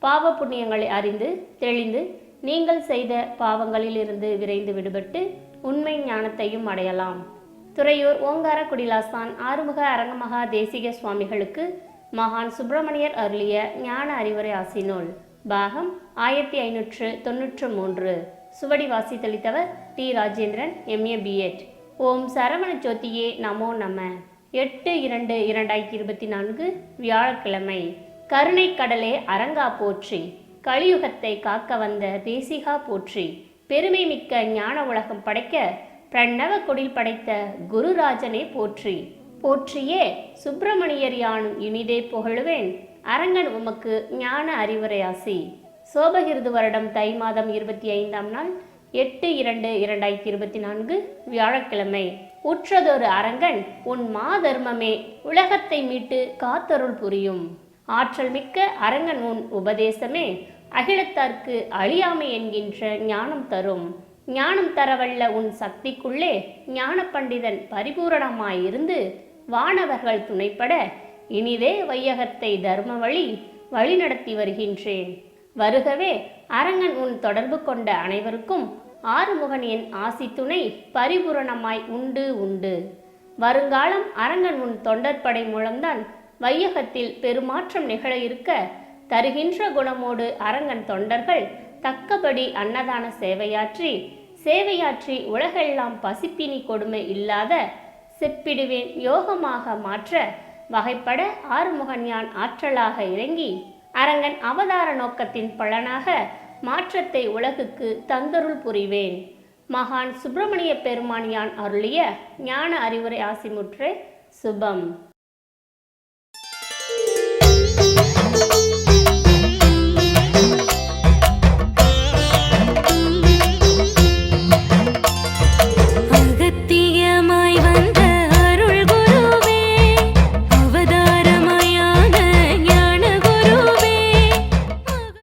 பாவ புண்ணியங்களை அறிந்து தெளிந்து நீங்கள் செய்த பாவங்களிலிருந்து விரைந்து விடுபட்டு உண்மை ஞானத்தையும் அடையலாம். துறையூர் ஓங்கார குடிலாசான் ஆறுமுக அரங்கமகா தேசிக சுவாமிகளுக்கு மகான் சுப்பிரமணியர் அருளிய ஞான அறிவுரை ஆசினோல் பாகம் ஆயிரத்தி ஐநூற்று தொன்னூற்று மூன்று. சுவடி வாசித்தளித்தவர் டி. ராஜேந்திரன் எம்ஏ பிஎட் ஓம் சரவண ஜோதியே நமோ நம. எட்டு இரண்டு இரண்டாயிரத்தி இருபத்தி நான்கு வியாழக்கிழமை. கருணை கடலே அரங்கா போற்றி கலியுகத்தை காக்க வந்த தேசிகா போற்றி பெருமை மிக்க ஞான உலகம் படைக்க பிரணவ கொடில் படைத்த குருராஜனே போற்றி. போற்றியே சுப்பிரமணியர் யானும் இனிதே புகழுவேன் அரங்கன் உமக்கு ஞான அறிவுரையாசி சோபகிருது வருடம் தை மாதம் இருபத்தி ஐந்தாம் நாள் எட்டு இரண்டு இரண்டாயிரத்தி இருபத்தி நான்கு வியாழக்கிழமை. உற்றதொரு அரங்கன் உன் மாதர்மமே உலகத்தை மீட்டு காத்தருள் புரியும். ஆற்றல் மிக்க அரங்கன் உன் உபதேசமே அகிலத்தார்க்கு அழியாமை என்கின்ற ஞானம் தரும். ஞானம் தரவல்ல உன் சக்திக்குள்ளே ஞான பண்டிதன் பரிபூரணமாயிருந்து வானவர்கள் துணைப்பட இனிதே வையகத்தை தர்ம வழி வழிநடத்தி வருகின்றேன். வருகவே அரங்கன் உன் தொடர்பு கொண்ட அனைவருக்கும் ஆறுமுகன் என் ஆசி துணை பரிபூரணமாய் உண்டு உண்டு. வருங்காலம் அரங்கன் உன் தொண்டற்படை மூலம்தான் வையகத்தில் பெருமாற்றம் நிகழ இருக்க தருகின்ற குணமோடு அரங்கன் தொண்டர்கள் தக்கபடி அன்னதான சேவையாற்றி சேவையாற்றி உலகெல்லாம் பசிப்பினி கொடுமை இல்லாத செப்பிடுவேன் யோகமாக மாற்ற வகைப்பட ஆறுமுகன்யான் ஆற்றலாக இறங்கி அரங்கன் அவதார நோக்கத்தின் பலனாக மாற்றத்தை உலகுக்கு தந்தருள் புரிவேன். மகான் சுப்பிரமணிய பெருமானியான் அருளிய ஞான அறிவுரை ஆசிமுற்றே சுபம்.